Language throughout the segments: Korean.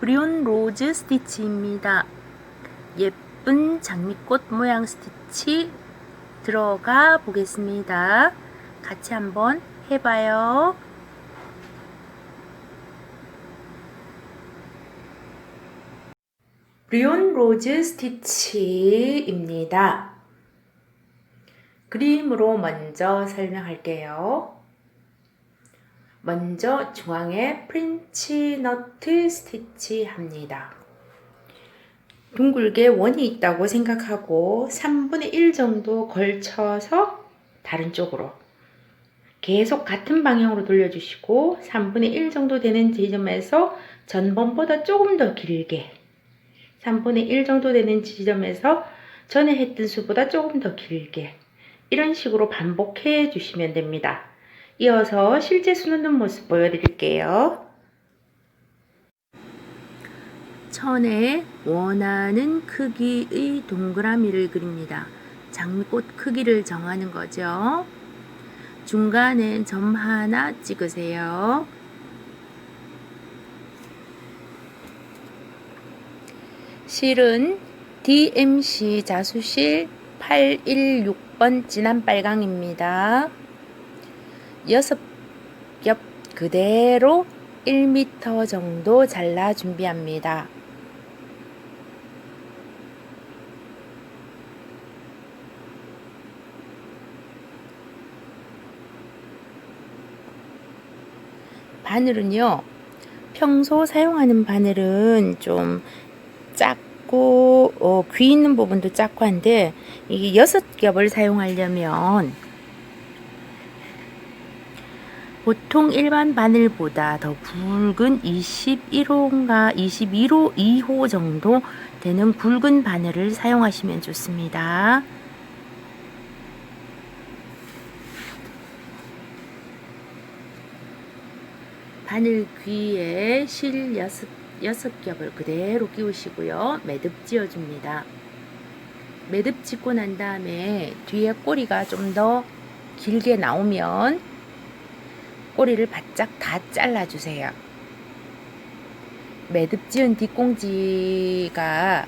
브리온 로즈 스티치입니다. 예쁜 장미꽃 모양 스티치 들어가 보겠습니다. 같이 한번 해봐요. 브리온 로즈 스티치입니다. 그림으로 먼저 설명할게요. 먼저 중앙에 프린치 너트 스티치 합니다. 둥글게 원이 있다고 생각하고 3분의 1 정도 걸쳐서 다른 쪽으로 계속 같은 방향으로 돌려주시고 3분의 1 정도 되는 지점에서 전번보다 조금 더 길게 3분의 1 정도 되는 지점에서 전에 했던 수보다 조금 더 길게 이런 식으로 반복해 주시면 됩니다. 이어서 실제 수놓는 모습 보여드릴게요. 천에 원하는 크기의 동그라미를 그립니다. 장미꽃 크기를 정하는 거죠. 중간에 점 하나 찍으세요. 실은 DMC 자수실 816번 진한 빨강입니다. 여섯 겹 그대로 1m 정도 잘라 준비합니다. 바늘은요, 평소 사용하는 바늘은 좀 작고, 어, 귀 있는 부분도 작고 한데, 이게 여섯 겹을 사용하려면 보통 일반 바늘보다 더 굵은 21호인가 22호 2호 정도 되는 굵은 바늘을 사용하시면 좋습니다. 바늘 귀에 실 여섯, 여섯 겹을 그대로 끼우시고요. 매듭 지어줍니다. 매듭 짓고 난 다음에 뒤에 꼬리가 좀 더 길게 나오면 꼬리를 바짝 다 잘라주세요. 매듭 지은 뒷꽁지가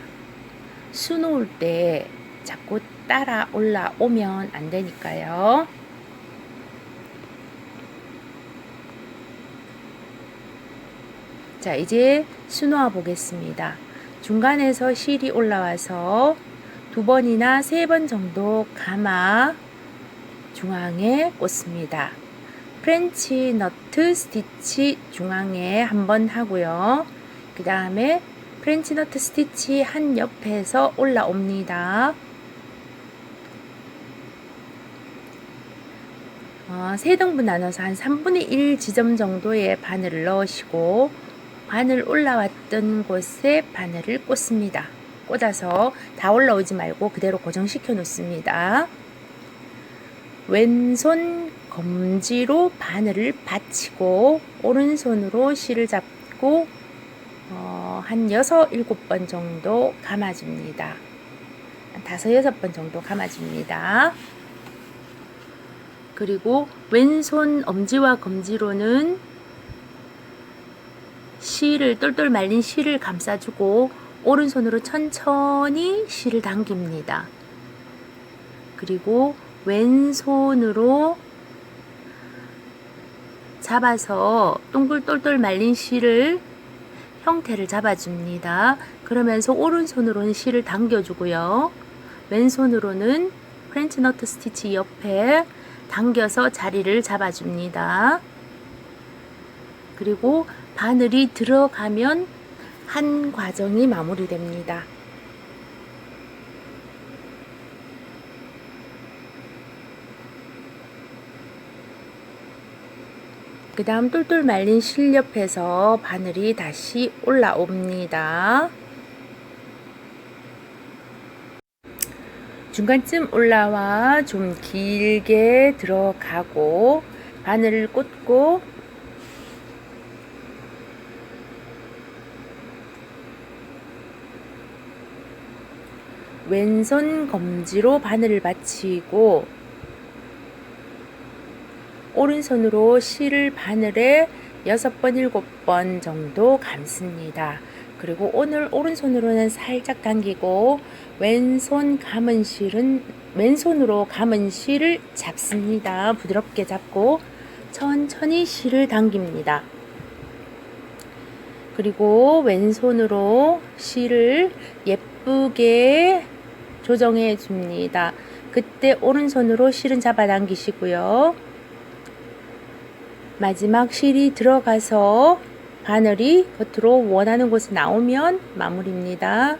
수놓을 때 자꾸 따라 올라오면 안 되니까요. 자, 이제 수놓아 보겠습니다. 중간에서 실이 올라와서 두 번이나 세 번 정도 감아 중앙에 꽂습니다. 프렌치 너트 스티치 중앙에 한 번 하고요. 그 다음에 프렌치 너트 스티치 한 옆에서 올라옵니다. 어, 세 등분 나눠서 한 3분의 1 지점 정도의 바늘을 넣으시고 바늘 올라왔던 곳에 바늘을 꽂습니다. 꽂아서 다 올라오지 말고 그대로 고정시켜 놓습니다. 왼손 검지로 바늘을 받치고 오른손으로 실을 잡고 어, 한 6, 7번 정도 감아줍니다. 한 5, 6번 정도 감아줍니다. 그리고 왼손 엄지와 검지로는 실을 똘똘 말린 실을 감싸주고 오른손으로 천천히 실을 당깁니다. 그리고 왼손으로 잡아서 동글똘똘 말린 실을 형태를 잡아줍니다. 그러면서 오른손으로는 실을 당겨주고요. 왼손으로는 프렌치 너트 스티치 옆에 당겨서 자리를 잡아줍니다. 그리고 바늘이 들어가면 한 과정이 마무리됩니다. 그 다음 똘똘 말린 실 옆에서 바늘이 다시 올라옵니다. 중간쯤 올라와 좀 길게 들어가고 바늘을 꽂고 왼손 검지로 바늘을 받치고 오른손으로 실을 바늘에 여섯 번 일곱 번 정도 감습니다. 그리고 오늘 오른손으로는 살짝 당기고 왼손 감은 실은 왼손으로 감은 실을 잡습니다. 부드럽게 잡고 천천히 실을 당깁니다. 그리고 왼손으로 실을 예쁘게 조정해 줍니다. 그때 오른손으로 실은 잡아당기시고요. 마지막 실이 들어가서 바늘이 겉으로 원하는 곳에 나오면 마무리입니다.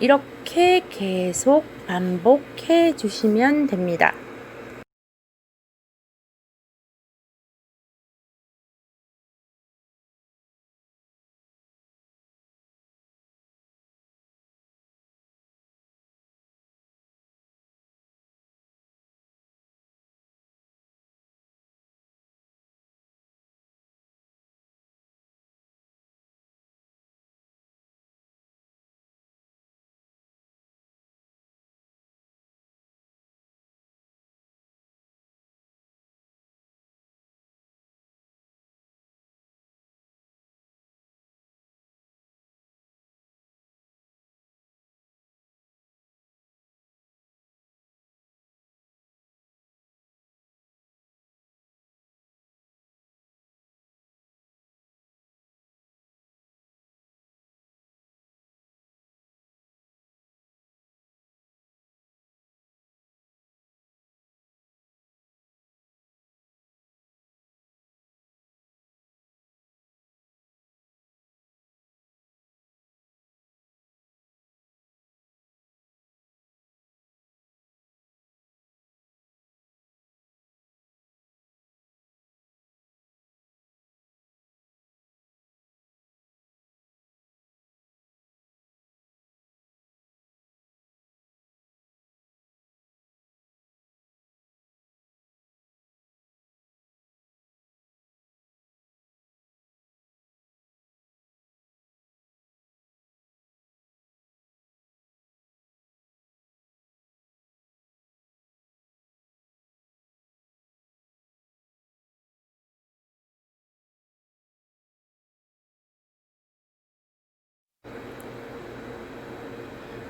이렇게 계속 반복해 주시면 됩니다.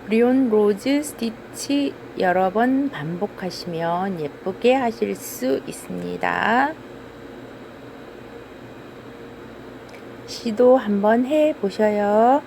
리온 로즈 스티치 여러 번 반복하시면 예쁘게 하실 수 있습니다. 시도 한번 해 보셔요.